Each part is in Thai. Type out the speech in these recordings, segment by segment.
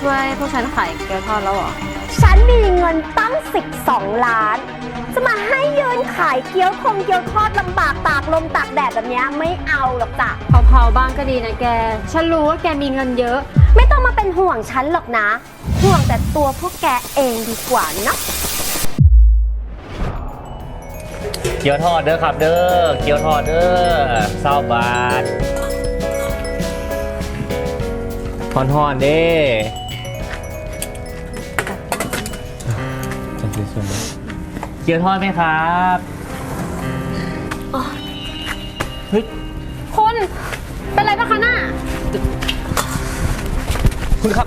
ช่วยพวกฉันขายเกี๊ยวทอดแล้วเหรอ ฉันมีเงินตั้ง 12 ล้าน จะมาให้ยืนขายเกี๊ยวคงเกี๊ยวทอดลำบากตากลมตากแดดแบบเนี้ยไม่เอาหรอกจ้ะเผาๆบ้างก็ดีนะแก ฉันรู้ว่าแกมีเงินเยอะ ไม่ต้องมาเป็นห่วงฉันหรอกนะ ห่วงแต่ตัวพวกแกเองดีกว่านะเกี๊ยวทอดเด้อครับเด้อ เกี๊ยวทอดเด้อเศร้าบาททอนทอนๆเด้ ส่วนนี้เกี๊ยวทอดไหมครับเฮ้ยคุณเป็นไรปะคะน่ะคุณครับ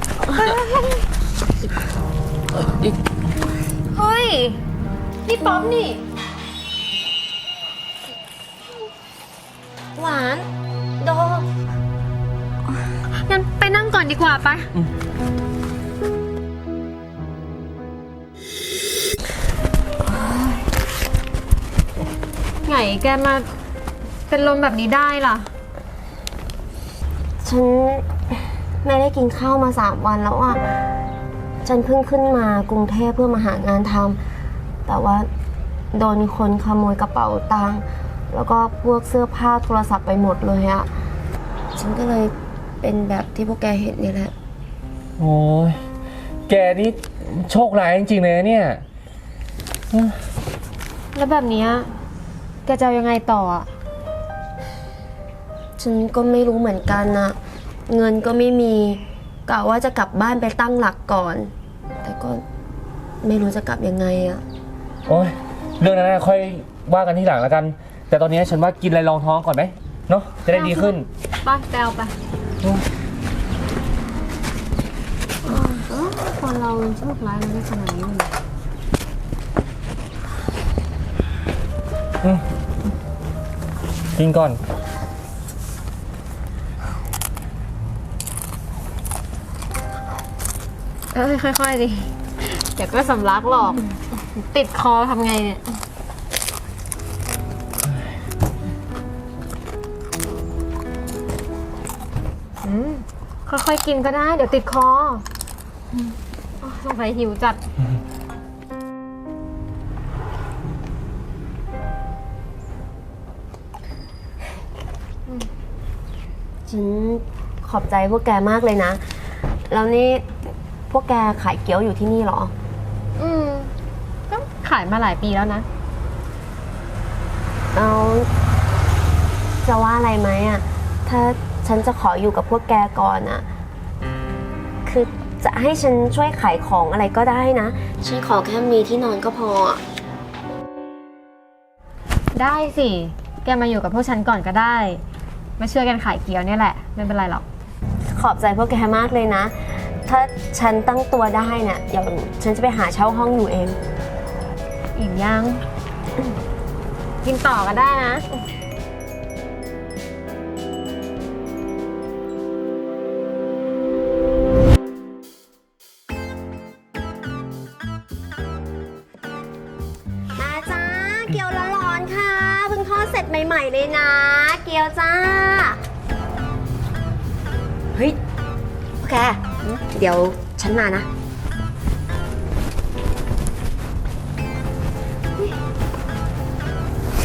เฮ้ย นี่ป๊อปนี่ หวานโดงั้นไปนั่งก่อนดีกว่าปะ ไงแกมาเป็นลมแบบนี้ได้ล่ะ ฉันไม่ได้กินข้าวมาสามวันแล้วอะ ฉันเพิ่งขึ้นมากรุงเทพเพื่อมาหางานทำ แต่ว่าโดนคนขโมยกระเป๋าตังค์แล้วก็พวกเสื้อผ้าโทรศัพท์ไปหมดเลยอะฉันก็เลยเป็นแบบที่พวกแกเห็นนี่แหละ โอ้ยแกนี่โชคร้ายจริงๆเลยนะเนี่ย แล้วแบบเนี้ย แกจะเอายังไงต่ออะฉันก็ไม่รู้เหมือนกันนะเงินก็ไม่มีกะว่าจะกลับบ้านไปตั้งหลักก่อน แต่ก็ไม่รู้จะกลับยังไงอะโอ้ยเรื่องนั้นนะค่อยว่ากันที่หลังแล้วกัน แต่ตอนนี้ฉันว่ากินอะไรรองท้องก่อนไหมเนาะจะได้ดีขึ้น ไปแปลไปคนเราโชคร้ายมันไม่ขนาดนี้เลย กินก่อน เอ้ยค่อยๆดิเดี๋ยวก็สำลักหรอก ติดคอทำไงเนี่ย อืม ค่อยๆกินก็ได้ เดี๋ยวติดคออืมโอ้ยสงสัยหิวจัด ฉันขอบใจพวกแกมากเลยนะ แล้วนี่พวกแกขายเกี๊ยวอยู่ที่นี่เหรอ อืมก็ขายมาหลายปีแล้วนะแล้วจะว่าอะไรไหมอะถ้าฉันจะขออยู่กับพวกแกก่อนอะคือจะให้ฉันช่วยขายของอะไรก็ได้นะ ฉันขอแค่มีที่นอนก็พออะได้สิ แกมาอยู่กับพวกฉันก่อนก็ได้ มาช่วยกันขายเกี๊ยวเนี่ยแหละ ไม่เป็นไรหรอก ขอบใจพวกแกมากเลยนะ ถ้าฉันตั้งตัวได้เนี่ยเดี๋ยวฉันจะไปหาเช่าห้องอยู่เอง อิ่มยัง กินต่อก็ได้นะ มาจ้า เกี๊ยวร้อนๆค่ะ เพิ่งทอดเสร็จใหม่ ๆ เลยนะ เกี๊ยวจ้า แก เดี๋ยวฉันมานะ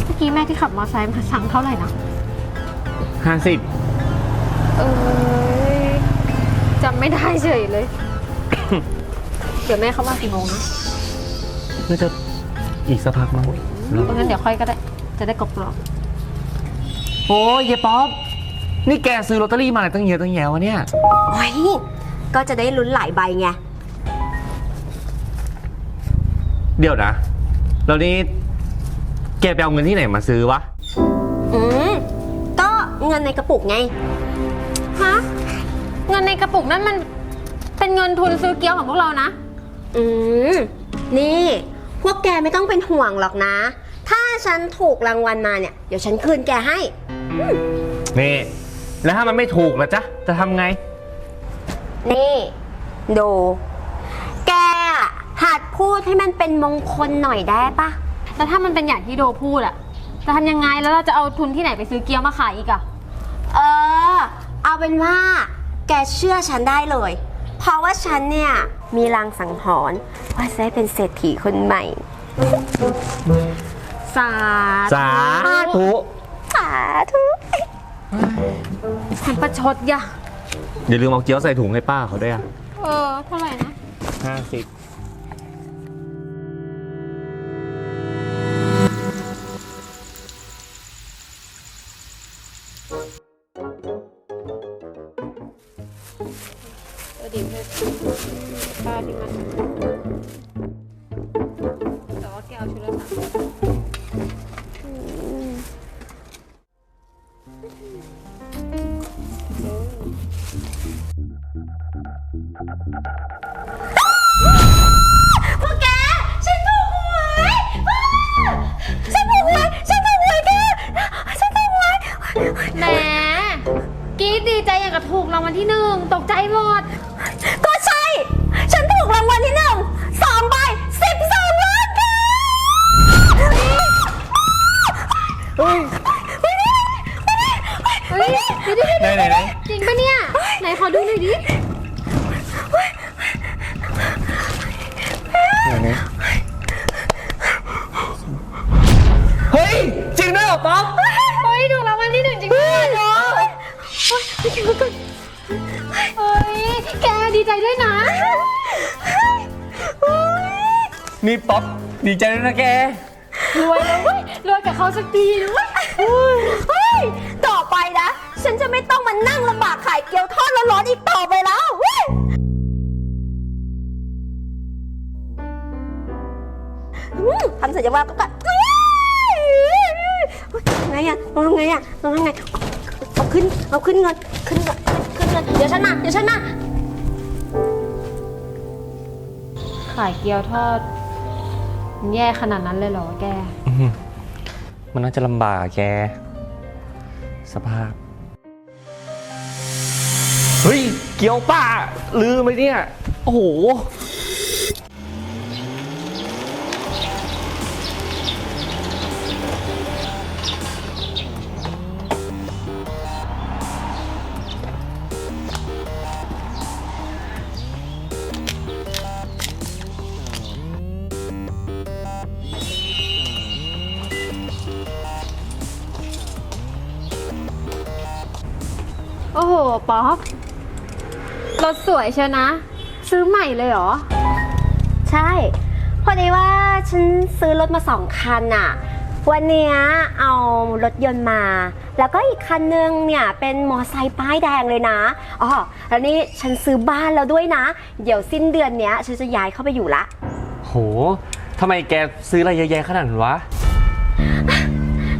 เมื่อกี้แม่ที่ขับมอเตอร์ไซค์มาสั่งเท่าไหร่นะ ห้าสิบเอ้ยจำไม่ได้เฉยเลย เดี๋ยวแม่เข้ามากี่โมงนะน่าจะอีกสักพักมั้งเพราะงั้นเดี๋ยวค่อยก็ได้ จะได้กรอบโอ้ยเยป๊อป นี่แกซื้อลอตเตอรี่มาอะไรตั้งเยอะตั้งแยะวะเนี่ย โอ้ยก็จะได้ลุ้นหลายใบไง เดี๋ยวนะแล้วนี่แกไปเอาเงินที่ไหนมาซื้อวะ อืม ก็เงินในกระปุกไงๆฮะ เงินในกระปุกนั่นมันเป็นเงินทุนซื้อเกี๊ยวของพวกเรานะ อืม นี่ พวกแกไม่ต้องเป็นห่วงหรอกนะ ถ้าฉันถูกรางวัลมาเนี่ย เดี๋ยวฉันคืนแกให้ นี่ แล้วถ้ามันไม่ถูกล่ะจ๊ะ จะทำไง นี่ดู แกอะหัดพูดให้มันเป็นมงคลหน่อยได้ปะ แล้วถ้ามันเป็นอย่างที่โดพูดอะจะทำยังไงแล้วเราจะเอาทุนที่ไหนไปซื้อเกี๊ยวมาขายอีกอะเออ เอาเป็นว่า แกเชื่อฉันได้เลย เพราะว่าฉันเนี่ย มีลางสังหรณ์ว่าจะได้เป็นเศรษฐีคนใหม่ สาสาธุ สาธุ แทนประชดอย่าอย่าลืมเอาเกี๊ยวใส่ถุงให้ป้าเขาด้วยอะเออ เท่าไหร่นะ ห้าสิบเออดีเลยป้าที่มัน ป๊อปเฮ้ยถูกรางวัลที่หนึ่งจริงด้วยเนาะเฮ้ยแกดีใจด้วยนะนี่ป๊อปดีใจด้วยนะแก รวยแล้วเว้ยรวยกับเขาสักทีนะเว้ยเฮ้ย ต่อไปนะ ฉันจะไม่ต้องมานั่งลำบากขายเกี๊ยวทอดร้อนๆอีกต่อไปแล้วเฮ้ยอืมทำเสร็จจะว่าก็กัดเฮ้ย ไงอะเอาไงอะเอาไง เอาขึ้น เอาขึ้นเงินขึ้นเงินขึ้นเงินเดี๋ยวฉันมาเดี๋ยวฉันมาขายเกี๊ยวทอดมันแย่ขนาดนั้นเลยเหรอแกมันน่าจะลำบากอะแก สภาพ เฮ้ย เกี๊ยวป้าลืมไปเนี่ย โอ้โห ถสวยเชียวนะ ซื้อใหม่เลยเหรอ ใช่ พอดีว่าฉันซื้อรถมาสองคันอะวันเนี้ยเอารถยนต์มา แล้วก็อีกคันนึงเนี่ยเป็นมอไซค์ป้ายแดงเลยนะอ๋อแล้วนี่ฉันซื้อบ้านแล้วด้วยนะ เดี๋ยวสิ้นเดือนเนี้ยฉันจะย้ายเข้าไปอยู่ละ โห ทำไมแกซื้ออะไรเยอะแยะขนาดนั้นวะ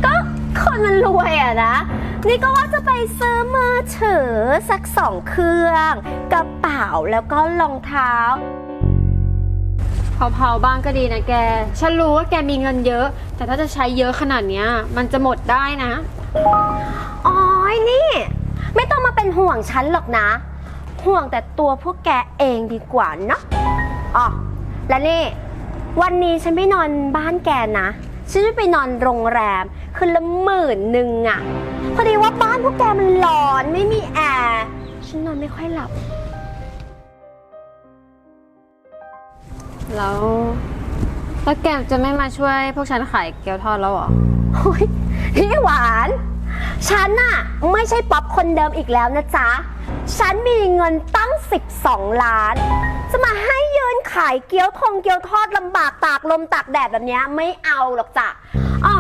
ก็คนมันรวยอะนะ นี่ก็ว่าจะไปซื้อมือถือสักสองเครื่อง กระเป๋าแล้วก็รองเท้า เผาๆบ้างก็ดีนะแก ฉันรู้ว่าแกมีเงินเยอะ แต่ถ้าจะใช้เยอะขนาดเนี้ย มันจะหมดได้นะ อ๋อยนี่ ไม่ต้องมาเป็นห่วงฉันหรอกนะ ห่วงแต่ตัวพวกแกเองดีกว่าเนาะอ๋อแล้วนี่ วันนี้ฉันไม่นอนบ้านแกนะ ฉันจะไปนอนโรงแรม คืนละหมื่นหนึ่งอะพอดีว่าบ้านพวกแกมันร้อนไม่มีแอร์ฉันนอนไม่ค่อยหลับ แล้วแล้วแกจะไม่มาช่วย พวกฉันขายเกี๊ยวทอดแล้วเหรอ โอ้ยพี่หวาน ฉันน่ะ ไม่ใช่ป๊อปคนเดิมอีกแล้วนะจ๊ะ ฉันมีเงินตั้ง 12 ล้าน จะมาให้ยืนขายเกี๊ยวทงเกี๊ยวทอดลำบากตากลมตากแดดแบบเนี้ยไม่เอาหรอกจ้ะอ๋อ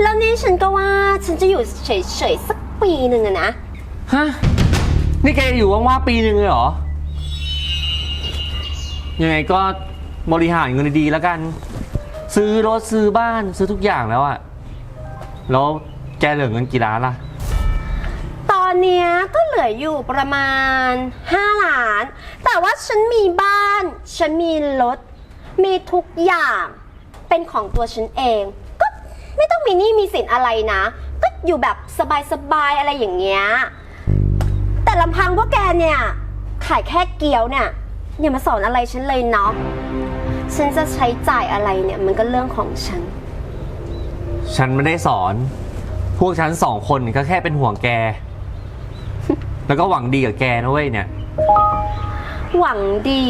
แล้วนี่ฉันก็ว่าฉันจะอยู่เฉยๆสักปีหนึ่งอะนะ ฮะ นี่แกอยู่ว่างๆปีหนึ่งเลยเหรอ ยังไงก็บริหารเงินดีๆแล้วกัน ซื้อรถซื้อบ้านซื้อทุกอย่างแล้วอะแล้วแกเหลือเงินกี่ล้านล่ะ เนี้ยก็เหลืออยู่ประมาณ 5 ล้าน แต่ว่าฉันมีบ้าน ฉันมีรถ มีทุกอย่างเป็นของตัวฉันเอง ก็ไม่ต้องมีหนี้มีสินอะไรนะ ก็อยู่แบบสบายๆอะไรอย่างเงี้ย แต่ลำพังพวกแกเนี่ยขายแค่เกี๊ยวเนี่ยอย่ามาสอนอะไรฉันเลยเนาะ ฉันจะใช้จ่ายอะไรเนี่ยมันก็เรื่องของฉัน ฉันไม่ได้สอน พวกฉันสองคนก็แค่เป็นห่วงแก แล้วก็หวังดีกับแกนะเว้ยเนี่ย หวังดี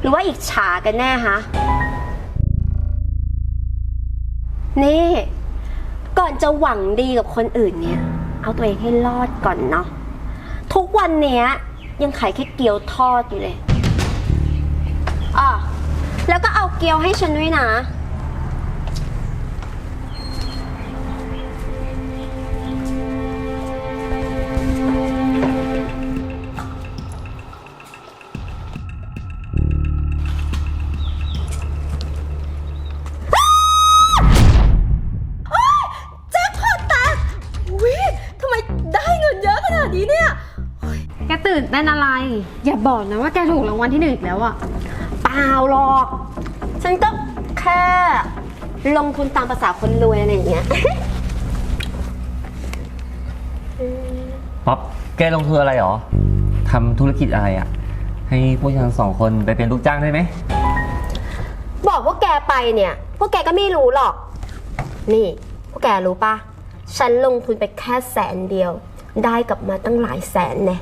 หรือว่าอิจฉากันแน่ฮะนี่ ก่อนจะหวังดีกับคนอื่นเนี่ย เอาตัวเองให้รอดก่อนเนาะทุกวันเนี้ยยังขายแค่เกี๊ยวทอดอยู่เลยอะแล้วก็เอาเกี๊ยวให้ฉันด้วยนะ อะไรอย่าบอกนะว่าแกถูกรางวัลที่หนึ่งอีกแล้วอะเปล่าหรอก ฉันก็แค่ลงทุนตามภาษาคนรวยอะไรอย่างเงี้ย ป๊อปแกลงทุนอะไรหรอทำธุรกิจอะไรอะให้พวกฉันสองคนไปเป็นลูกจ้างได้ไหม บอกพวกแกไปเนี่ย พวกแกก็ไม่รู้หรอก นี่ พวกแกรู้ปะฉันลงทุนไปแค่แสนเดียว ได้กลับมาตั้งหลายแสนแน่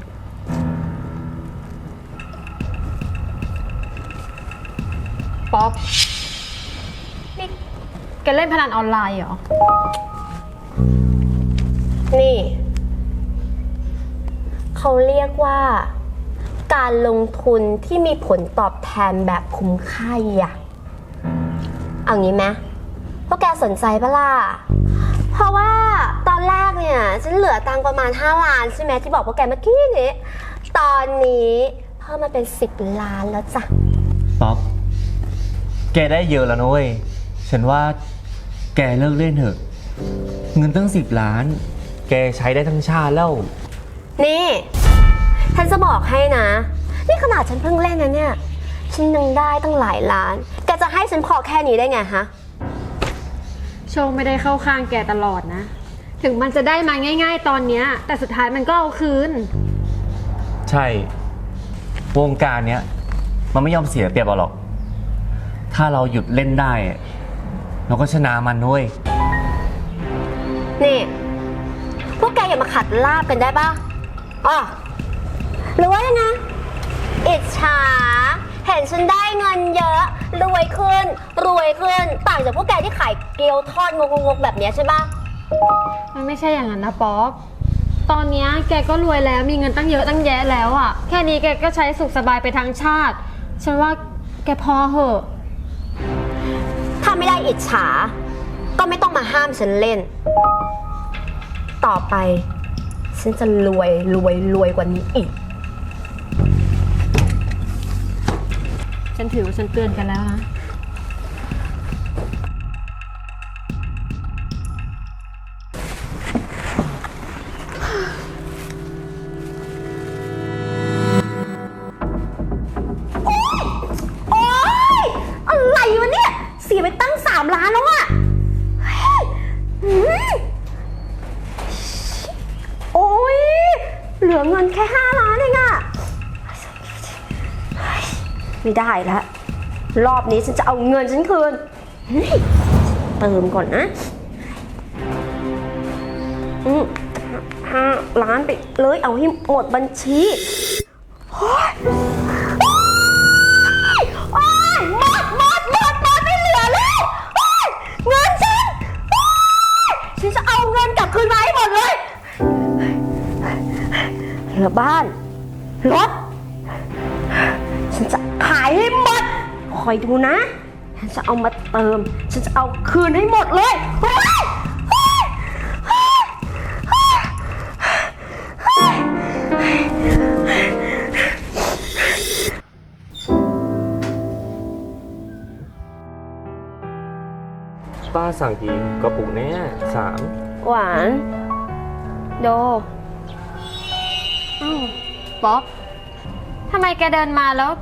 ป๊อป นี่แกเล่นพนันออนไลน์เหรอ นี่ เขาเรียกว่า การลงทุนที่มีผลตอบแทนแบบคุ้มค่าอะเอางี้ไหมพวกแกสนใจปะล่ะ เพราะว่าตอนแรกเนี่ยฉันเหลือตังค์ประมาณ 5 ล้านใช่ไหมที่บอกพวกแกเมื่อกี้นี้ ตอนนี้เพิ่มมาเป็น 10 ล้านแล้วจ้ะ ป๊อป แกได้เยอะแล้วนะเว้ย ฉันว่าแกเลิกเล่นเถอะ เงินตั้งสิบล้าน แกใช้ได้ทั้งชาติแล้ว นี่ ฉันจะบอกให้นะ นี่ขนาดฉันเพิ่งเล่นนะเนี่ย ฉันยังได้ตั้งหลายล้าน แกจะให้ฉันพอแค่นี้ได้ไงฮะ โชคไม่ได้เข้าข้างแกตลอดนะ ถึงมันจะได้มาง่าย ๆ ตอนเนี้ย แต่สุดท้ายมันก็เอาคืน ใช่ วงการเนี้ย มันไม่ยอมเสียเปรียบเราหรอก ถ้าเราหยุดเล่นได้อะเราก็ชนะมันด้วย นี่ พวกแกอย่ามาขัดลาบกันได้ปะอ๋อหรือว่ายังไงอิจฉา เห็นฉันได้เงินเยอะ รวยขึ้น รวยขึ้น ต่างจากพวกแกที่ขายเกี๊ยวทอดงกๆแบบเนี้ยใช่ปะ มันไม่ใช่อย่างนั้นนะป๊อป ตอนเนี้ยแกก็รวยแล้วมีเงินตั้งเยอะตั้งแยะแล้วอะแค่นี้แกก็ใช้สุขสบายไปทั้งชาติ ฉันว่าแกพอเหอะถ้าไม่ได้ อิจฉา ก็ไม่ต้องมาห้ามฉันเล่น ต่อไป ฉันจะรวยรวยรวยกว่านี้อีก ฉันถือว่าฉันเตือนกันแล้วนะ ไม่ได้แล้วรอบนี้ฉันจะเอาเงินฉันคืนเฮ้ยเติมก่อนนะอืมห้าล้านไปเลยเอาให้หมดบัญชีโอ๊ยโอ๊ยหมดหมดหมดหมดไม่เหลือแล้วโอ๊ยเงินฉันโอ๊ยฉันจะเอาเงินกลับคืนมาให้หมดเลยเหลือบ้านรถ คอยดูนะ ฉันจะเอามาเติม ฉันจะเอาคืนให้หมดเลยโอ๊ยโอ๊ยโอ๊ยโอ๊ยป้าสั่งกี่กระปุกเนี่ยสามหวาน โดอ้าวป๊อปทำไมแกเดินมาแล้ว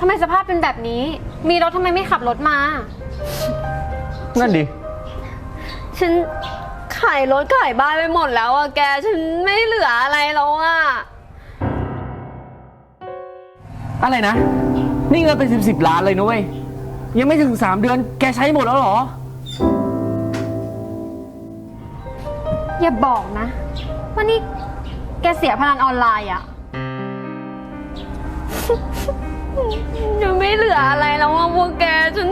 ทำไมสภาพเป็นแบบนี้ มีรถทำไมไม่ขับรถมา นั่นดิ ฉันขายรถขายบ้านไปหมดแล้วอะแก ฉันไม่เหลืออะไรแล้วอะอะไรนะ นี่เงินเป็นสิบสิบล้านเลยนะเว้ย ยังไม่ถึงสามเดือน แกใช้หมดแล้วเหรอ อย่าบอกนะว่านี่แกเสียพนันออนไลน์อะ ฉันไม่เหลืออะไรแล้วว่าพวกแกฉัน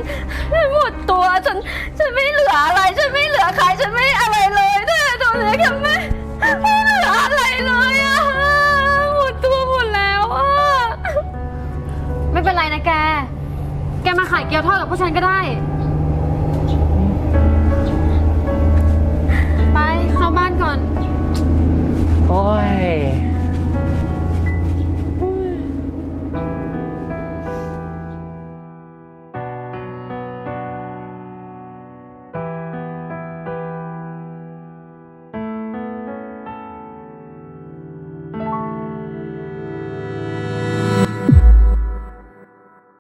ฉันหมดตัวฉันฉันไม่เหลืออะไร ฉันไม่เหลือใครฉันไม่อะไรเลยแต่ตอนนี้แกไม่ไม่เหลืออะไรเลยอะหมดตัวหมดแล้วอะไม่เป็นไรนะแก แกมาขายเกี๊ยวทอดกับพวกฉันก็ได้ ไปเข้าบ้านก่อน โอ้ย